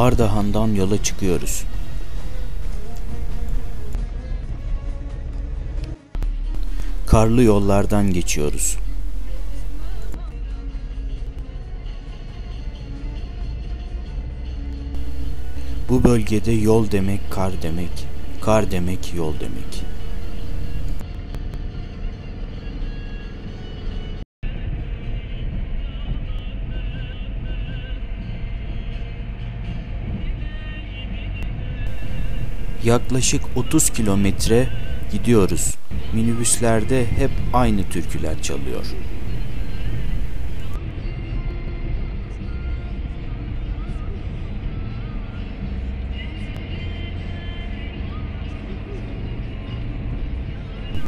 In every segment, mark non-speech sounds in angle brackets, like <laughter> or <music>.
Ardahan'dan yola çıkıyoruz. Karlı yollardan geçiyoruz. Bu bölgede yol demek kar demek, kar demek yol demek. Yaklaşık 30 kilometre gidiyoruz. Minibüslerde hep aynı türküler çalıyor.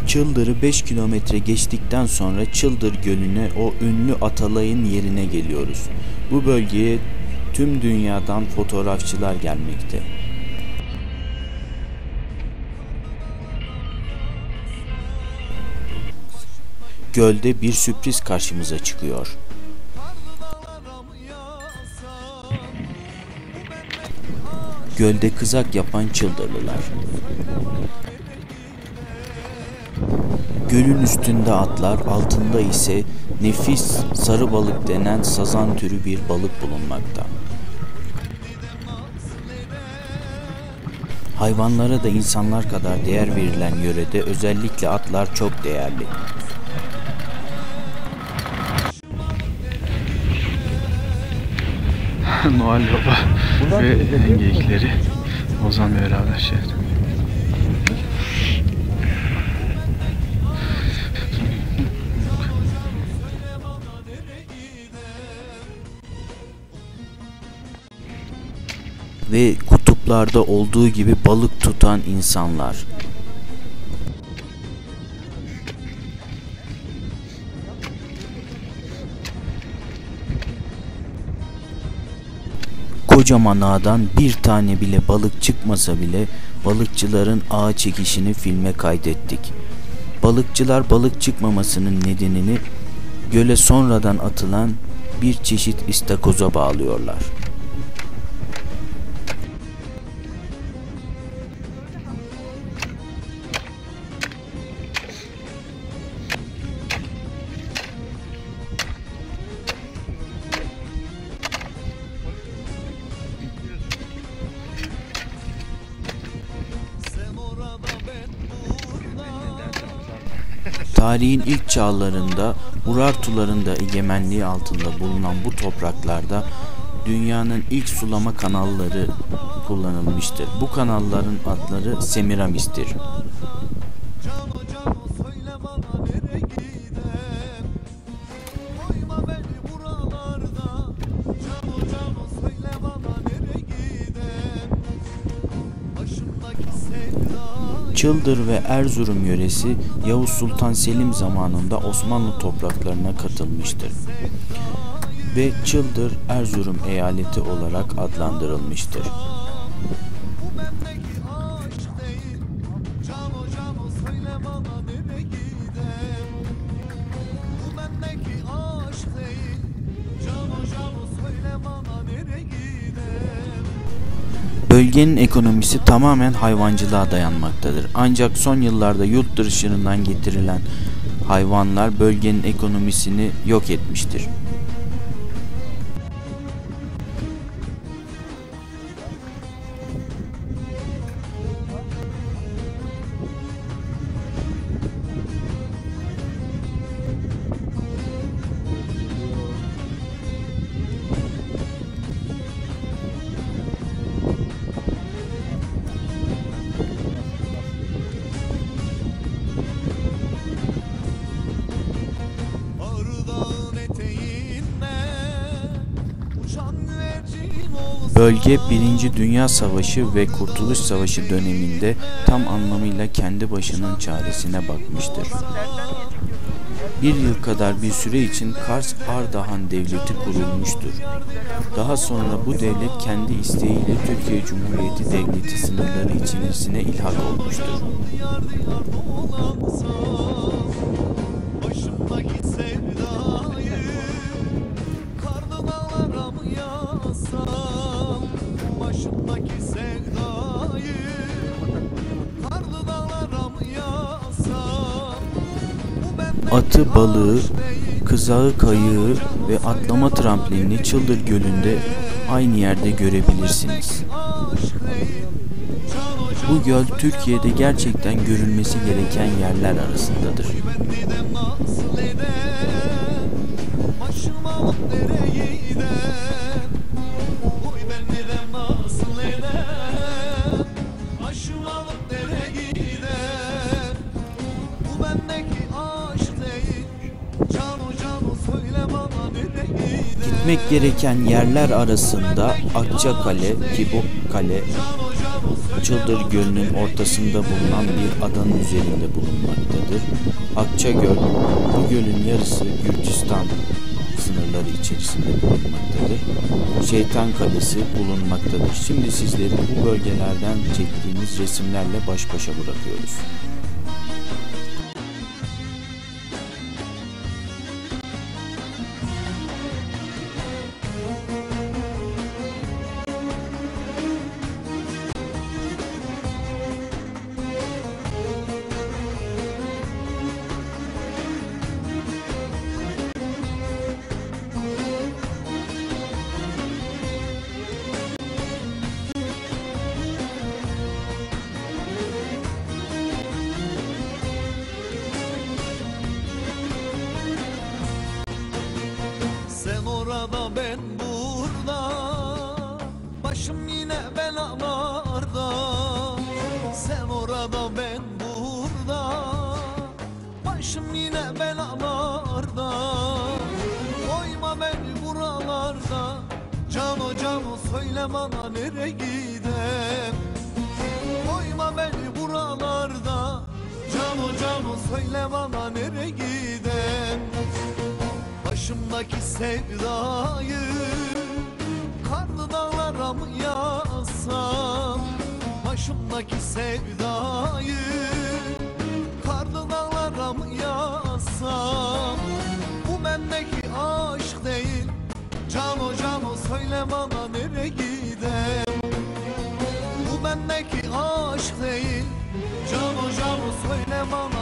Çıldır'ı 5 kilometre geçtikten sonra Çıldır Gölü'ne o ünlü Atalay'ın yerine geliyoruz. Bu bölgeye tüm dünyadan fotoğrafçılar gelmekte. Gölde bir sürpriz karşımıza çıkıyor. Gölde kızak yapan çıldırlılar. Gölün üstünde atlar, altında ise nefis sarı balık denen sazan türü bir balık bulunmakta. Hayvanlara da insanlar kadar değer verilen yörede özellikle atlar çok değerli. <laughs> Noel Baba ve geyikleri Ozan beraber şey ve kutuplarda olduğu gibi balık tutan insanlar. Kocaman ağdan bir tane bile balık çıkmasa bile balıkçıların ağ çekişini filme kaydettik. Balıkçılar balık çıkmamasının nedenini göle sonradan atılan bir çeşit istakoza bağlıyorlar. Tarihin ilk çağlarında Urartuların da egemenliği altında bulunan bu topraklarda dünyanın ilk sulama kanalları kullanılmıştır. Bu kanalların adları Semiramis'tir. Çıldır ve Erzurum yöresi Yavuz Sultan Selim zamanında Osmanlı topraklarına katılmıştır ve Çıldır Erzurum eyaleti olarak adlandırılmıştır. Bölgenin ekonomisi tamamen hayvancılığa dayanmaktadır. Ancak son yıllarda yurt dışından getirilen hayvanlar bölgenin ekonomisini yok etmiştir. Bölge 1. Dünya Savaşı ve Kurtuluş Savaşı döneminde tam anlamıyla kendi başının çaresine bakmıştır. Bir yıl kadar bir süre için Kars Ardahan Devleti kurulmuştur. Daha sonra bu devlet kendi isteğiyle Türkiye Cumhuriyeti Devleti sınırları içerisine ilhak olmuştur. Atı balığı, kızağı kayığı ve atlama tramplinini Çıldır Gölü'nde aynı yerde görebilirsiniz. Bu göl Türkiye'de gerçekten görülmesi gereken yerler arasındadır. Gitmek gereken yerler arasında Akçakale ki bu kale Çıldır Gölü'nün ortasında bulunan bir adanın üzerinde bulunmaktadır. Akçagöl, bu gölün yarısı Gürcistan sınırları içerisinde bulunmaktadır. Şeytan Kalesi bulunmaktadır. Şimdi sizleri bu bölgelerden çektiğimiz resimlerle baş başa bırakıyoruz. Ben burada. Başım yine belalarda. Sen orada ben burada. Başım yine belalarda. Koyma beni buralarda. Cano cano söyle bana nereye gidem Koyma beni buralarda. Cano cano söyle bana nereye gidem Başımdaki sevdayı Karlı dağlara mı yazsam? Başımdaki sevdayı Karlı dağlara mı yazsam? Bu bendeki aşk değil Cano cano söyle bana nereye gidem Bu bendeki aşk değil Cano cano söyle bana